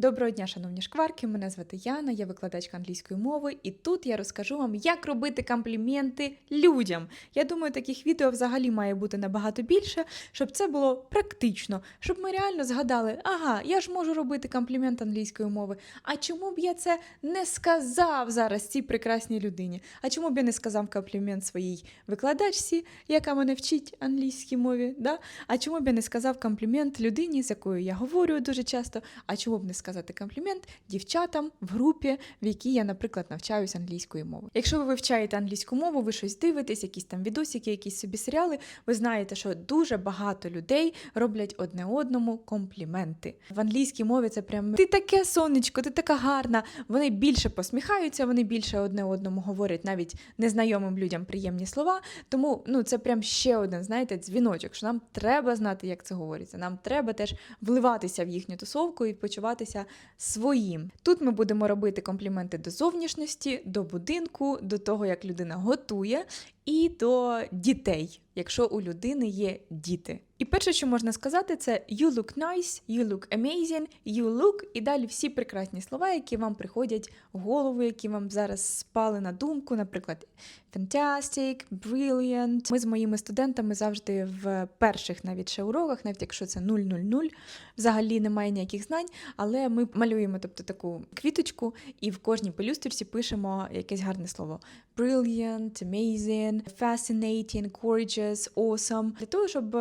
Доброго дня, шановні шкварки. Мене звати Яна, я викладачка англійської мови, і тут я розкажу вам, як робити компліменти людям. Я думаю, таких відео взагалі має бути набагато більше, щоб це було практично, щоб ми реально згадали, ага, я ж можу робити комплімент англійської мови. А чому б я це не сказав зараз цій прекрасній людині? А чому б я не сказав комплімент своїй викладачці, яка мене вчить англійській мові? Да? А чому б я не сказав комплімент людині, з якою я говорю дуже часто? А чому б не сказати комплімент дівчатам в групі, в якій я, наприклад, навчаюсь англійської мови? Якщо ви вивчаєте англійську мову, ви щось дивитесь, якісь там відосики, якісь собі серіали, ви знаєте, що дуже багато людей роблять одне одному компліменти. В англійській мові це прям ти таке сонечко, ти така гарна. Вони більше посміхаються, вони більше одне одному говорять навіть незнайомим людям приємні слова. Тому ну це прям ще один, знаєте, дзвіночок, що нам треба знати, як це говориться. Нам треба теж вливатися в їхню тусовку і почуватися своїм. Тут ми будемо робити компліменти до зовнішності, до будинку, до того, як людина готує, і до дітей, якщо у людини є діти. І перше, що можна сказати, це you look nice, you look amazing, you look, і далі всі прекрасні слова, які вам приходять в голову, які вам зараз спали на думку, наприклад, fantastic, brilliant. Ми з моїми студентами завжди в перших навіть ще уроках, навіть якщо це 000, взагалі немає ніяких знань, але ми малюємо тобто, таку квіточку, і в кожній пелюсточці пишемо якесь гарне слово: brilliant, amazing, fascinating, gorgeous, awesome. Для того, щоб.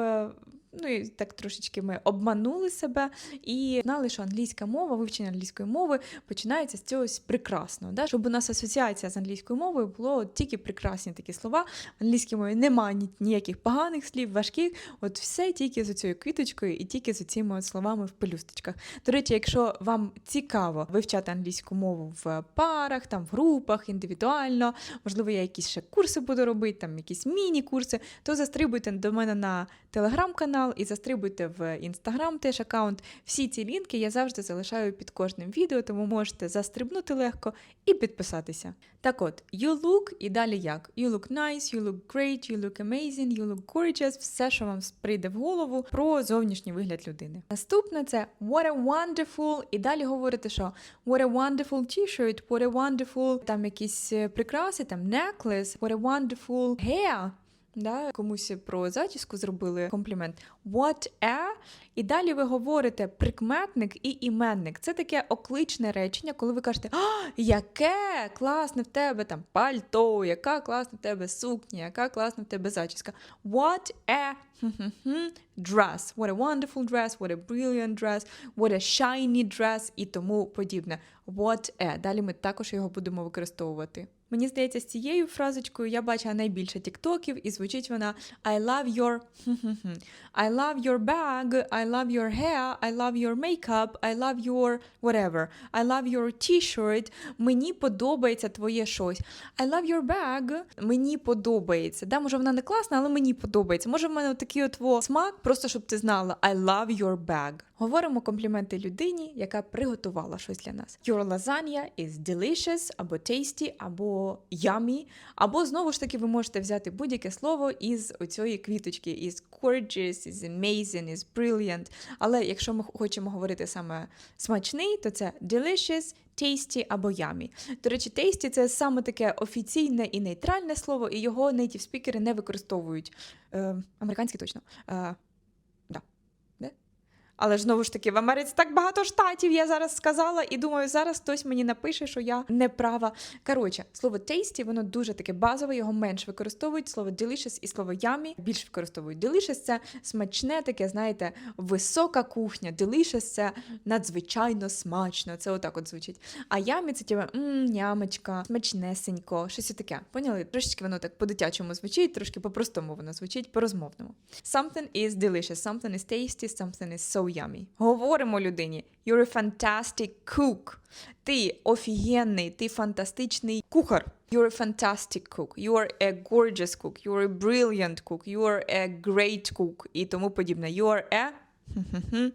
Ну і так трошечки ми обманули себе і знали, що англійська мова, вивчення англійської мови починається з цього прекрасного. Да? Щоб у нас асоціація з англійською мовою було тільки прекрасні такі слова. В англійській мові немає ні- ніяких поганих слів, важких. От все тільки з цією квіточкою і тільки з от словами в пелюсточках. До речі, якщо вам цікаво вивчати англійську мову в парах, там в групах, індивідуально, можливо, я якісь ще курси буду робити, там якісь міні-курси, то застрибуйте до мене на телеграм-канал і застрибуйте в інстаграм теж аккаунт. Всі ці лінки я завжди залишаю під кожним відео, тому можете застрибнути легко і підписатися. Так от, you look і далі як? You look nice, you look great, you look amazing, you look gorgeous, все, що вам прийде в голову про зовнішній вигляд людини. Наступне це what a wonderful, і далі говорите, що what a wonderful t-shirt, what a wonderful, там якісь е, прикраси, там necklace, what a wonderful hair. Да, комусь про зачіску зробили комплімент. What a? І далі ви говорите прикметник і іменник. Це таке окличне речення, коли ви кажете, а, яке класне в тебе там пальто, яка класна в тебе сукня, яка класна в тебе зачіска. What a dress. What a wonderful dress, what a brilliant dress, what a shiny dress і тому подібне. What a. Далі ми також його будемо використовувати. Мені здається, з цією фразочкою я бачила найбільше тіктоків, і звучить вона I love your I love your bag, I love your hair, I love your makeup, I love your whatever, I love your t-shirt. Мені подобається твоє щось. I love your bag. Мені подобається. Да, може вона не класна, але мені подобається. Може, в мене такий от смак, просто щоб ти знала I love your bag. Говоримо компліменти людині, яка приготувала щось для нас. Your lasagna is delicious, або tasty, або yummy, або знову ж таки ви можете взяти будь-яке слово із оцієї квіточки, із gorgeous, is amazing, is brilliant. Але якщо ми хочемо говорити саме смачний, то це delicious, tasty або yummy. До речі, tasty – це саме таке офіційне і нейтральне слово, і його native спікери не використовують. Е, американські точно. Е? Але знову ж таки, в Америці так багато штатів, я зараз сказала, і думаю, зараз хтось мені напише, що я не права. Коротше, слово tasty, воно дуже таке базове, його менш використовують. Слово delicious і слово yummy більш використовують. Delicious – це смачне, таке, знаєте, висока кухня. Delicious – це надзвичайно смачно. Це отак от звучить. А yummy – це типа мм, нямочка, смачнесенько, щось таке. Поняли? Трошечки воно так по-дитячому звучить, трошки по-простому воно звучить, по-розмовному. Something is delicious, something is tasty, something is so yummy. Говоримо людині. You're a fantastic cook. Ти офігенний, ти фантастичний кухар. You're a fantastic cook. You are a gorgeous cook. You are a brilliant cook. You are a great cook. І тому подібне. You are a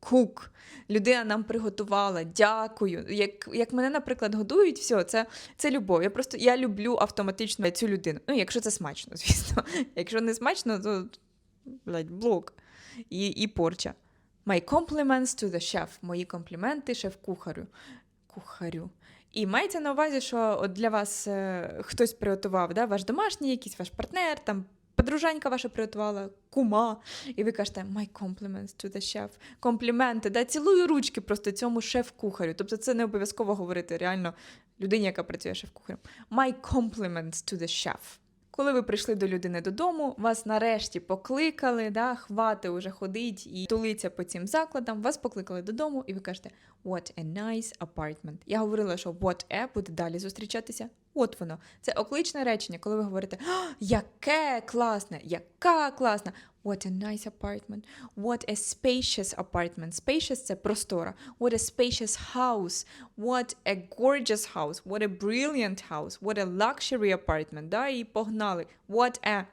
cook. Людина нам приготувала. Дякую. Як, як мене, наприклад, годують, все, це, це любов. Я просто я люблю автоматично цю людину. Ну, якщо це смачно, звісно. Якщо не смачно, то блядь, блок і, і порча. My compliments to the chef. Мої компліменти шеф-кухарю. Кухарю. І мається на увазі, що от для вас е, хтось приготував, да, ваш домашній, якийсь ваш партнер, там подружанька ваша приготувала, кума, і ви кажете my compliments to the chef. Компліменти, да, цілую ручки просто цьому шеф-кухарю. Тобто це не обов'язково говорити реально людині, яка працює шеф-кухарем. My compliments to the chef. Коли ви прийшли до людини додому, вас нарешті покликали, да, хвати уже ходить і тулиться по цим закладам, вас покликали додому, і ви кажете What a nice apartment. Я говорила, що what a буде далі зустрічатися. От воно. Це окличне речення, коли ви говорите яке класне, яка класна. What a nice apartment. What a spacious apartment. Spacious – це простора. What a spacious house. What a gorgeous house. What a brilliant house. What a luxury apartment. Да, і погнали. What a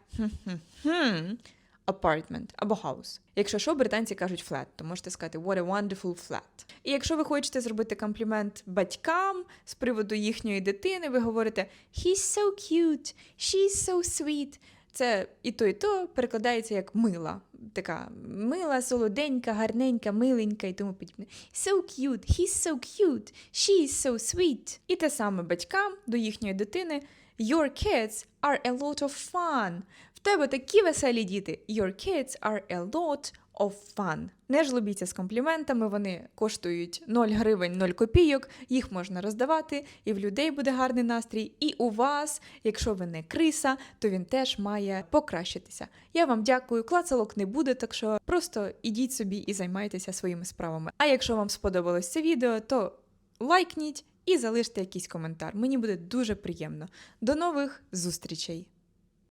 apartment або house. Якщо що, британці кажуть flat, то можете сказати what a wonderful flat. І якщо ви хочете зробити комплімент батькам з приводу їхньої дитини, ви говорите he's so cute, she's so sweet. Це і то, і то перекладається як мила. Така мила, солоденька, гарненька, миленька і тому подібне. So cute, he's so cute, she's so sweet. І те саме батькам до їхньої дитини. Your kids are a lot of fun. Тебе такі веселі діти. Your kids are a lot of fun. Не жлобіться з компліментами, вони коштують 0 гривень, 0 копійок, їх можна роздавати, і в людей буде гарний настрій. І у вас, якщо ви не криса, то він теж має покращитися. Я вам дякую, клацалок не буде, так що просто ідіть собі і займайтеся своїми справами. А якщо вам сподобалось це відео, то лайкніть і залиште якийсь коментар. Мені буде дуже приємно. До нових зустрічей!